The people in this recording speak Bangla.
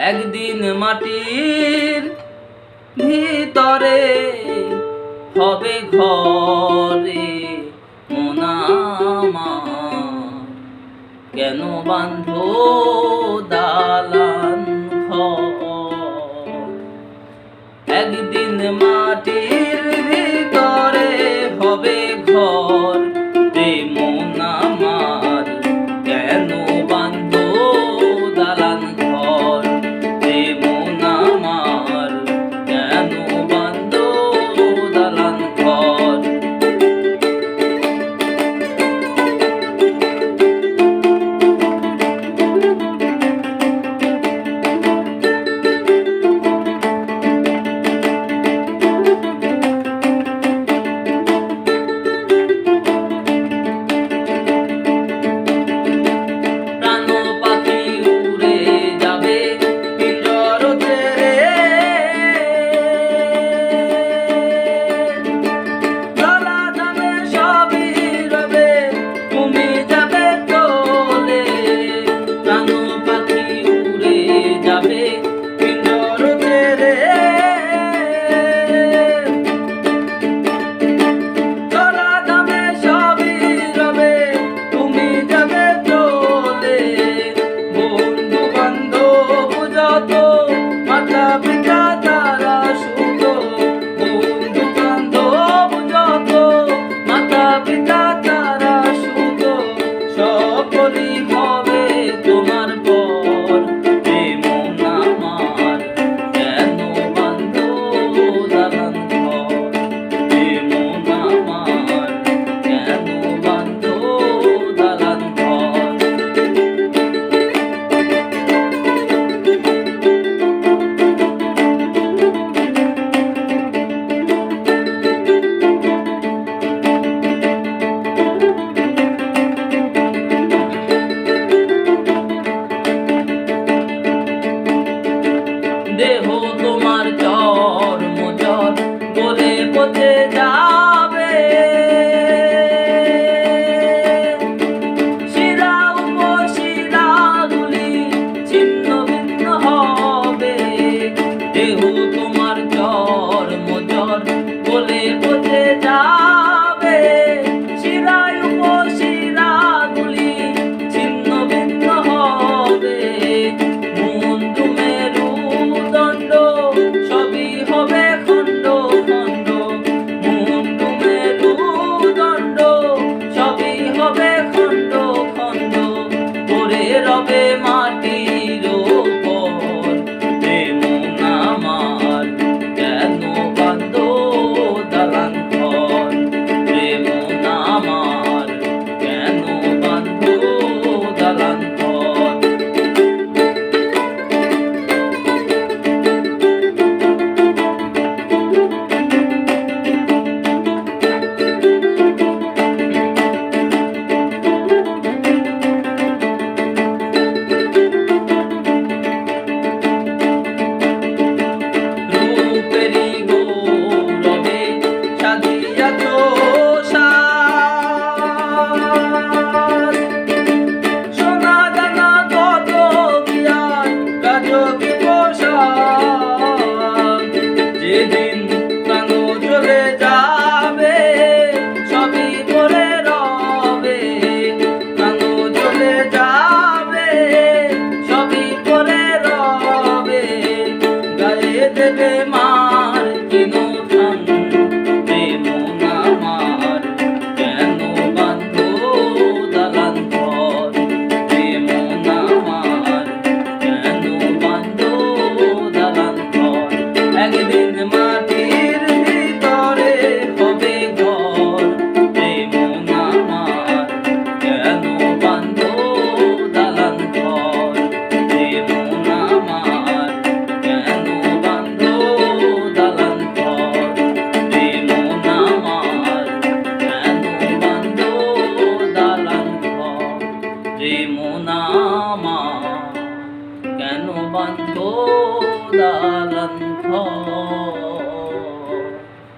একদিন মাটির ভিতরে হবে ঘরে কেন বান্ধ দালান ঘর? একদিন মাটির Gracias. দেহ তোমার চর্ম চর বলে পথে যাবে। শিরা উপশিরা গুলি ছিন্ন ভিন্ন হবে। দেহ তোমার চর চর दे প্রেম নামা কেন বান্ধ দালান ঘর?